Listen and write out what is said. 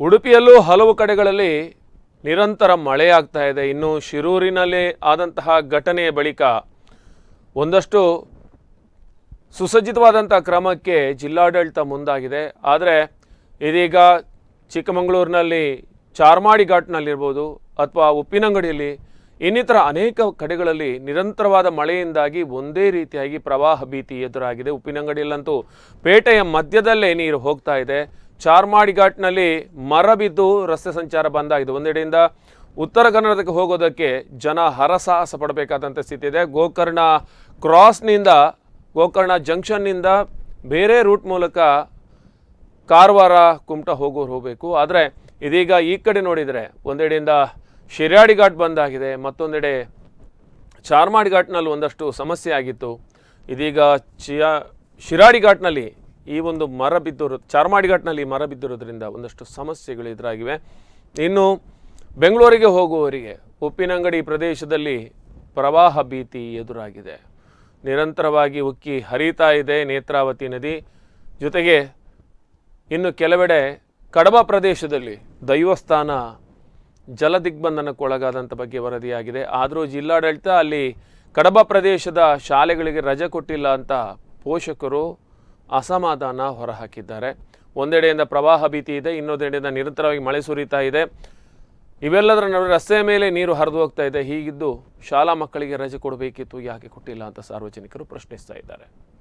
ಉಡುಪಿಯಲ್ಲೂ ಹಲವು ಕಡೆಗಳಲ್ಲಿ ನಿರಂತರ ಮಳೆಯಾಗ್ತಾ ಇದೆ. ಇನ್ನು ಶಿರೂರಿನಲ್ಲಿ ಆದಂತಹ ಘಟನೆಯ ಬಳಿಕ ಒಂದಷ್ಟು ಸುಸಜ್ಜಿತವಾದಂಥ ಕ್ರಮಕ್ಕೆ ಜಿಲ್ಲಾಡಳಿತ ಮುಂದಾಗಿದೆ. ಆದರೆ ಇದೀಗ ಚಿಕ್ಕಮಗಳೂರಿನಲ್ಲಿ ಚಾರ್ಮಾಡಿ ಘಾಟ್ನಲ್ಲಿರ್ಬೋದು ಅಥವಾ ಉಪ್ಪಿನಂಗಡಿಯಲ್ಲಿ ಇನ್ನಿತರ ಅನೇಕ ಕಡೆಗಳಲ್ಲಿ ನಿರಂತರವಾದ ಮಳೆಯಿಂದಾಗಿ ಒಂದೇ ರೀತಿಯಾಗಿ ಪ್ರವಾಹ ಭೀತಿ ಎದುರಾಗಿದೆ. ಉಪ್ಪಿನಂಗಡಿಯಲ್ಲಂತೂ ಪೇಟೆಯ ಮಧ್ಯದಲ್ಲೇ ನೀರು ಹೋಗ್ತಾ ಇದೆ. ಚಾರ್ಮಾಡಿ ಘಾಟ್ನಲ್ಲಿ ಮರ ಬಿದ್ದು ರಸ್ತೆ ಸಂಚಾರ ಬಂದಾಗಿದೆ ಒಂದೆಡೆಯಿಂದ ಉತ್ತರ ಕನ್ನಡಕ್ಕೆ ಹೋಗೋದಕ್ಕೆ ಜನ ಹರಸಾಹಸ ಪಡಬೇಕಾದಂಥ ಸ್ಥಿತಿ ಇದೆ ಗೋಕರ್ಣ ಕ್ರಾಸ್ನಿಂದ, ಗೋಕರ್ಣ ಜಂಕ್ಷನ್ನಿಂದ ಬೇರೆ ರೂಟ್ ಮೂಲಕ ಕಾರವಾರ ಕುಮಟ ಹೋಗೋರು ಹೋಗಬೇಕು. ಆದರೆ ಇದೀಗ ಈ ಕಡೆ ನೋಡಿದರೆ ಒಂದೆಡೆಯಿಂದ ಶಿರ್ಯಾಡಿ ಘಾಟ್ ಬಂದಾಗಿದೆ, ಮತ್ತೊಂದೆಡೆ ಚಾರ್ಮಾಡಿ ಘಾಟ್ನಲ್ಲಿ ಒಂದಷ್ಟು ಸಮಸ್ಯೆ ಆಗಿತ್ತು. ಇದೀಗ ಚಿಯಾ ಶಿರಾಡಿ ಘಾಟ್ನಲ್ಲಿ ಈ ಒಂದು ಮರ ಬಿದ್ದಿರೋ, ಚಾರ್ಮಾಡಿಘಾಟ್ನಲ್ಲಿ ಮರ ಬಿದ್ದಿರೋದ್ರಿಂದ ಒಂದಷ್ಟು ಸಮಸ್ಯೆಗಳು ಎದುರಾಗಿವೆ. ಇನ್ನು ಬೆಂಗಳೂರಿಗೆ ಹೋಗುವವರಿಗೆ ಉಪ್ಪಿನಂಗಡಿ ಪ್ರದೇಶದಲ್ಲಿ ಪ್ರವಾಹ ಭೀತಿ ಎದುರಾಗಿದೆ. ನಿರಂತರವಾಗಿ ಉಕ್ಕಿ ಹರಿತಾ ಇದೆ ನೇತ್ರಾವತಿ ನದಿ. ಜೊತೆಗೆ ಇನ್ನು ಕೆಲವೆಡೆ ಕಡಬ ಪ್ರದೇಶದಲ್ಲಿ ದೈವಸ್ಥಾನ ಜಲದಿಗ್ಬಂಧನಕ್ಕೊಳಗಾದಂಥ ಬಗ್ಗೆ ವರದಿಯಾಗಿದೆ. ಆದರೂ ಜಿಲ್ಲಾಡಳಿತ ಅಲ್ಲಿ ಕಡಬ ಪ್ರದೇಶದ ಶಾಲೆಗಳಿಗೆ ರಜೆ ಕೊಟ್ಟಿಲ್ಲ ಅಂತ ಪೋಷಕರು ಅಸಮಾಧಾನ ಹೊರಹಾಕಿದ್ದಾರೆ. ಒಂದೆಡೆಯಿಂದ ಪ್ರವಾಹ ಭೀತಿ ಇದೆ, ಇನ್ನೊಂದೆಡೆಯಿಂದ ನಿರಂತರವಾಗಿ ಮಳೆ ಸುರಿತಾ ಇದೆ. ಇವೆಲ್ಲದರ ನಡುವೆ ರಸ್ತೆಯ ಮೇಲೆ ನೀರು ಹರಿದು ಹೋಗ್ತಾ ಇದೆ. ಹೀಗಿದ್ದು ಶಾಲಾ ಮಕ್ಕಳಿಗೆ ರಜೆ ಕೊಡಬೇಕಿತ್ತು. ಯಾಕೆ ಕೊಟ್ಟಿಲ್ಲ ಅಂತ ಸಾರ್ವಜನಿಕರು ಪ್ರಶ್ನಿಸ್ತಾ ಇದ್ದಾರೆ.